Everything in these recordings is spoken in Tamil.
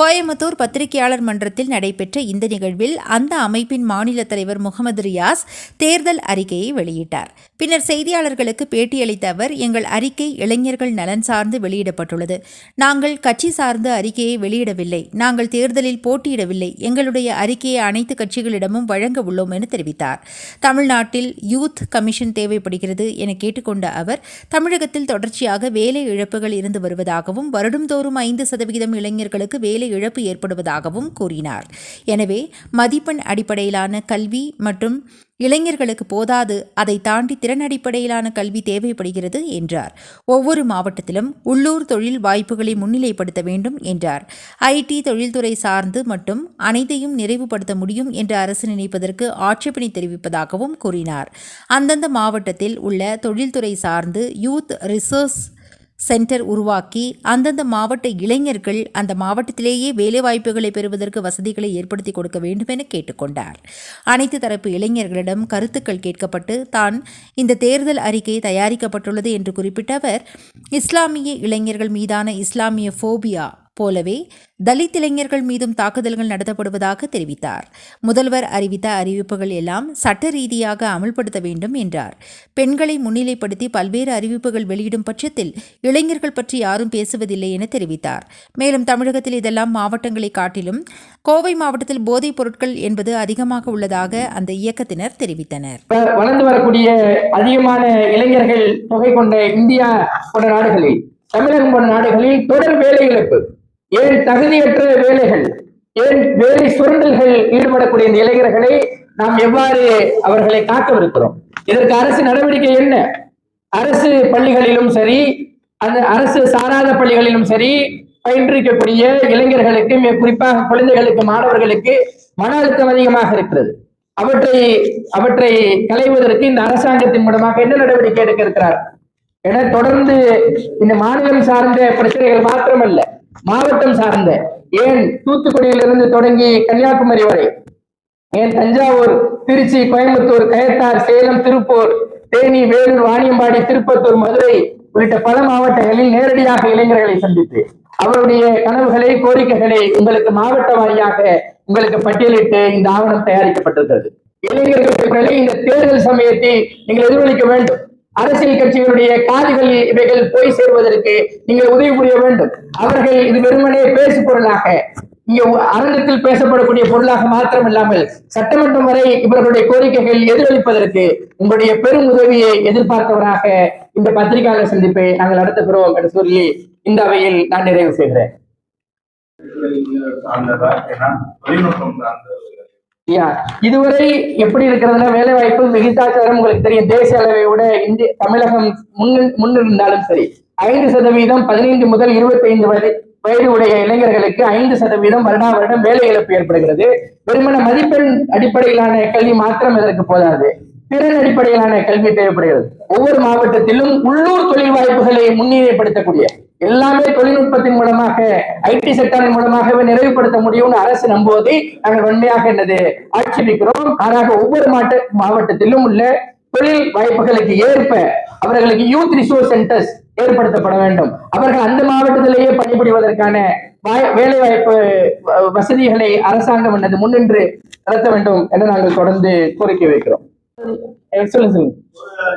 கோயம்புத்தூர் பத்திரிகையாளர் மன்றத்தில் நடைபெற்ற இந்த நிகழ்வில் அந்த அமைப்பின் மாநில தலைவர் முகமது ரியாஸ் தேர்தல் அறிக்கையை வெளியிட்டார். பின்னர் செய்தியாளர்களுக்கு பேட்டியளித்த அவர் எங்கள் அறிக்கை இளைஞர்கள் நலன் சார்ந்து வெளியிடப்பட்டுள்ளது. நாங்கள் கட்சி சார்ந்த அறிக்கையை வெளியிடவில்லை. நாங்கள் தேர்தலில் போட்டியிடவில்லை. எங்களுடைய அறிக்கையை அனைத்து கட்சிகளிடமும் வழங்க உள்ளோம் என தெரிவித்தார். தமிழ்நாட்டில் யூத் கமிஷன் தேவைப்படுகிறது என கேட்டுக்கொண்ட அவர் தமிழகத்தில் தொடர்ச்சியாக வேலை இழப்புகள் இருந்து வருவதாகவும் வருடம்தோறும் ஐந்து சதவிகிதம் இளைஞர்களுக்கு வேலை இழப்பு ஏற்படுவதாகவும் கூறினார். எனவே மதிப்பெண் அடிப்படையிலான கல்வி மற்றும் இளைஞர்களுக்கு போதாது அதை தாண்டி திறன் அடிப்படையிலான கல்வி தேவைப்படுகிறது என்றார். ஒவ்வொரு மாவட்டத்திலும் உள்ளூர் தொழில் வாய்ப்புகளை முன்னிலைப்படுத்த வேண்டும் என்றார். ஐடி தொழில்துறை சார்ந்து மட்டும் அனைத்தையும் நிறைவுபடுத்த முடியும் என்று அரசு நினைப்பதற்கு ஆட்சேபனை தெரிவிப்பதாகவும் கூறினார். அந்தந்த மாவட்டத்தில் உள்ள தொழில்துறை சார்ந்து யூத் ரிசோர்ஸ் சென்டர் உருவாக்கி அந்தந்த மாவட்ட இளைஞர்கள் அந்த மாவட்டத்திலேயே வேலைவாய்ப்புகளை பெறுவதற்கு வசதிகளை ஏற்படுத்தி கொடுக்க வேண்டும் என கேட்டுக்கொண்டார். அனைத்து தரப்பு இளைஞர்களிடம் கருத்துக்கள் கேட்கப்பட்டு தான் இந்த தேர்தல் அறிக்கை தயாரிக்கப்பட்டுள்ளது என்று குறிப்பிட்ட அவர் இஸ்லாமிய இளைஞர்கள் மீதான இஸ்லாமிய ஃபோபியா போலவே தலித் இளைஞர்கள் மீதும் தாக்குதல்கள் நடத்தப்படுவதாக தெரிவித்தார். முதல்வர் அறிவித்த அறிவிப்புகள் எல்லாம் சட்ட ரீதியாக அமல்படுத்த வேண்டும் என்றார். பெண்களை முன்னிலைப்படுத்தி பல்வேறு அறிவிப்புகள் வெளியிடும் பட்சத்தில் இளைஞர்கள் பற்றி யாரும் பேசுவதில்லை என தெரிவித்தார். மேலும் தமிழகத்தில் இதெல்லாம் மாவட்டங்களை காட்டிலும் கோவை மாவட்டத்தில் போதைப் பொருட்கள் என்பது அதிகமாக உள்ளதாக அந்த இயக்கத்தினர் தெரிவித்தனர். வளர்ந்து வரக்கூடிய அதிகமான இளைஞர்கள் தொகை கொண்ட இந்தியா போன்ற நாடுகளில் தமிழகம் போன்ற நாடுகளில் தொடர் வேலை இழப்பு ஏன் தகுதியற்ற வேலைகள் ஏன் வேலை சுரண்டல்கள் ஈடுபடக்கூடிய இந்த இளைஞர்களை நாம் எவ்வாறு அவர்களை காக்கவிருக்கிறோம்? இதற்கு அரசு நடவடிக்கை என்ன? அரசு பள்ளிகளிலும் சரி அந்த அரசு சாராத பள்ளிகளிலும் சரி பயின்றிருக்கக்கூடிய இளைஞர்களுக்கு மிக குறிப்பாக குழந்தைகளுக்கு மாணவர்களுக்கு மன அழுத்தம் அதிகமாக இருக்கிறது. அவற்றை அவற்றை களைவதற்கு இந்த அரசாங்கத்தின் மூலமாக என்ன நடவடிக்கை எடுக்க இருக்கிறார்? என தொடர்ந்து இந்த மாநிலம் சார்ந்த பிரச்சனைகள் மாத்திரமல்ல. மாவட்டம் சார்ந்த ஏன் தூத்துக்குடியிலிருந்து தொடங்கி கன்னியாகுமரி வரை ஏன் தஞ்சாவூர் திருச்சி கோயம்புத்தூர் கயத்தார் சேலம் திருப்பூர் தேனி வேலூர் வாணியம்பாடி திருப்பத்தூர் மதுரை உள்ளிட்ட பல மாவட்டங்களில் நேரடியாக இளைஞர்களை சந்தித்து அவருடைய கனவுகளை கோரிக்கைகளை உங்களுக்கு மாவட்ட வாரியாக உங்களுக்கு பட்டியலிட்டு இந்த ஆவணம் தயாரிக்கப்பட்டிருக்கிறது. இளைஞர்களுக்கு இந்த தேர்தல் சமயத்தை நீங்கள் எதிரொலிக்க வேண்டும். அரசியல் கட்சிகளுடைய காதுகள் இவைகள் போய் சேர்வதற்கு நீங்கள் உதவி புரிய வேண்டும். அவர்கள் இது வெறுமனே பேசு பொருளாக இங்க அரங்கத்தில் பேசப்படக்கூடிய பொருளாக மாத்திரம் இல்லாமல் சட்டமன்றம் வரை இவர்களுடைய கோரிக்கைகள் எதிரொலிப்பதற்கு உங்களுடைய பெரும் உதவியை எதிர்பார்த்தவராக இந்த பத்திரிகையாளர் சந்திப்பை நாங்கள் நடத்துகிறோம் என்று சொல்லி இந்த அவையில் நான் நிறைவு செய்கிறேன். தொழில்நுட்பம் சார்ந்த இதுவரை எப்படி இருக்கிறதுனா வேலை வாய்ப்பு விகிதாச்சாரம் உங்களுக்கு தெரியும். தேசிய அளவை விட இந்திய தமிழகம் முன் முன்னிருந்தாலும் சரி. ஐந்து சதவீதம் பதினைந்து முதல் இருபத்தி ஐந்து வயது வயது உடைய இளைஞர்களுக்கு ஐந்து சதவீதம் வருடா வருடம் வேலை இழப்பு ஏற்படுகிறது. வெறுமன மதிப்பெண் அடிப்படையிலான கல்வி மாத்திரம் இதற்கு போதாது. திறன் அடிப்படையிலான கல்வி தேவைப்படுகிறது. ஒவ்வொரு மாவட்டத்திலும் உள்ளூர் தொழில் வாய்ப்புகளை முன்னிலைப்படுத்தக்கூடிய எல்லாமே தொழில்நுட்பத்தின் மூலமாக ஐடி செக்டாரின் மூலமாகவே நிறைவுபடுத்த முடியும்னு அரசு நம்புவதை நாங்கள் வன்மையாக என்னது ஆட்சேபிக்கிறோம். ஆனாக ஒவ்வொரு மாவட்ட மாவட்டத்திலும் உள்ள தொழில் வாய்ப்புகளுக்கு ஏற்ப அவர்களுக்கு யூத் ரிசோர்ஸ் சென்டர்ஸ் ஏற்படுத்தப்பட வேண்டும். அவர்கள் அந்த மாவட்டத்திலேயே பணிபுரிவதற்கான வேலை வாய்ப்பு வ- வசதிகளை அரசாங்கம் என்னது முன்னின்று நடத்த வேண்டும் என நாங்கள் தொடர்ந்து கோரிக்கை வைக்கிறோம்.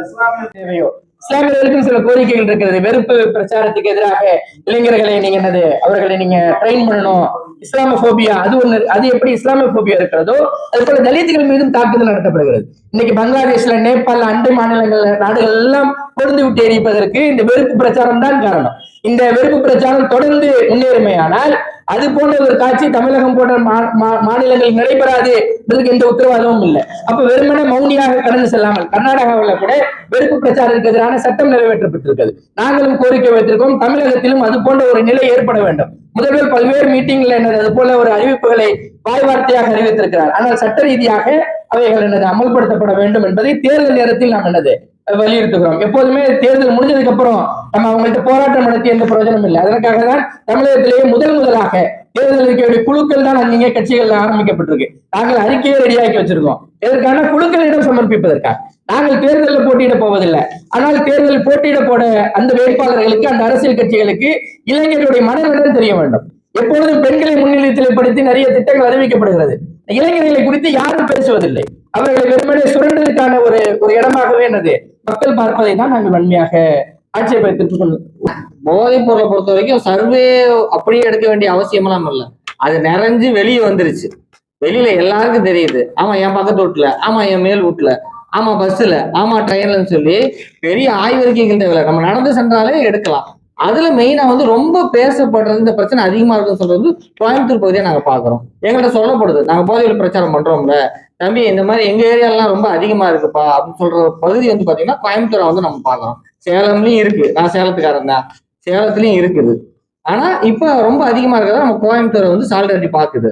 இஸ்லாமிய தேவையோ இஸ்லாமியர்களுக்கும் சில கோரிக்கைகள் இருக்கிறது வெறுப்பு பிரச்சாரத்துக்கு எதிராக இளைஞர்களை நீங்க என்னது அவர்களை நீங்க ட்ரெயின் பண்ணணும். இஸ்லாமோபியா அது ஒண்ணு அது எப்படி இஸ்லாமோபியா இருக்கிறதோ அது போல தலித்துகள் மீதும் தாக்குதல் நடத்தப்படுகிறது. இன்னைக்கு பங்களாதேஷ்ல நேபாள் அண்டை மாநிலங்கள் நாடுகள் எல்லாம் பொருந்து விட்டு எரிப்பதற்கு இந்த வெறுப்பு பிரச்சாரம் தான் காரணம். இந்த வெறுப்பு பிரச்சாரம் தொடர்ந்து முன்னேறுமையானால் அது போன்ற ஒரு காட்சி தமிழகம் போன்ற மா- மா- மாநிலங்களில் நடைபெறாது என்பதற்கு எந்த உத்தரவாதமும் இல்லை. அப்ப வெறுமனே மௌனியாக கடந்து செல்லாமல் கர்நாடகாவில் கூட வெறுப்பு பிரச்சாரத்துக்கு எதிரான சட்டம் நிறைவேற்றப்பட்டிருக்கிறது. நாங்களும் கோரிக்கை வைத்திருக்கோம் தமிழகத்திலும் அது போன்ற ஒரு நிலை ஏற்பட வேண்டும். முதல்வர் பல்வேறு மீட்டிங்ல என்னது அது போல ஒரு அறிவிப்புகளை வாய் வார்த்தையாக அறிவித்திருக்கிறார். ஆனால் சட்ட ரீதியாக அவைகள் என்னது அமல்படுத்தப்பட வேண்டும் என்பதை தேர்தல் நேரத்தில் நாம் என்னது வலியுறுத்துகிறோம். எப்போதுமே தேர்தல் முடிஞ்சதுக்கு அப்புறம் நம்ம அவங்கள்ட்ட போராட்டம் நடத்தி எந்த பிரயோஜனம் இல்லை. அதற்காக தான் தமிழகத்திலேயே முதல் முதலாக தேர்தல் அறிக்கையுடைய குழுக்கள் தான் அங்கீங்க கட்சிகள் ஆரம்பிக்கப்பட்டிருக்கு. நாங்கள் அறிக்கையை ரெடியாக்கி வச்சிருக்கோம். இதற்கான குழுக்களிடம் சமர்ப்பிப்பதற்காக. நாங்கள் தேர்தலில் போட்டியிட போவதில்லை. ஆனால் தேர்தல் போட்டியிட போட அந்த வேட்பாளர்களுக்கு அந்த அரசியல் கட்சிகளுக்கு இளைஞர்களுடைய மனநலம் தெரிய வேண்டும். எப்பொழுதும் பெண்களை முன்னிலைத்தில் படுத்தி நிறைய திட்டங்கள் அறிவிக்கப்படுகிறது. இளைஞர்களை குறித்து யாரும் பேசுவதில்லை. அவர்களை வெறுமனே சுரண்டதுக்கான ஒரு ஒரு இடமாகவே என்னது மக்கள் பார்ப்பதை தான் நாங்கள் வன்மையாக ஆட்சேபத்திற்கு கொள்ளும் போதைப் பொருளை பொறுத்த வரைக்கும் சர்வே அப்படியே எடுக்க வேண்டிய அவசியமெல்லாம் இல்லை. அது நிறைஞ்சு வெளியே வந்துருச்சு. வெளியில எல்லாருக்கும் தெரியுது. ஆமா என் பக்கத்து வீட்டுல ஆமா என் மேல் வீட்டுல ஆமா பஸ்ல ஆமா ட்ரெயின்லன்னு சொல்லி பெரிய ஆய்வறிக்கைகள் தேவையில்லை. நம்ம நடந்து சென்றாலே எடுக்கலாம். அதுல மெயினா வந்து ரொம்ப பேசப்படுறது இந்த பிரச்சனை அதிகமா இருக்குன்னு சொல்றது வந்து கோயம்புத்தூர் பகுதியை நாங்க பாக்குறோம். எங்கள்கிட்ட சொல்லப்படுது நாங்க போதையில் பிரச்சாரம் பண்றோம்ல. தம்பி இந்த மாதிரி எங்க ஏரியாலாம் ரொம்ப அதிகமா இருக்குப்பா அப்படின்னு சொல்ற பகுதி வந்து பாத்தீங்கன்னா கோயம்புத்தூரை வந்து நம்ம பாக்குறோம். சேலம்லயும் இருக்கு. நான் சேலத்துக்காரன் தான். சேலத்துலயும் இருக்குது. ஆனா இப்ப ரொம்ப அதிகமா இருக்கிறதா நம்ம கோயம்புத்தூரை வந்து சால்ராட்டி பாக்குது.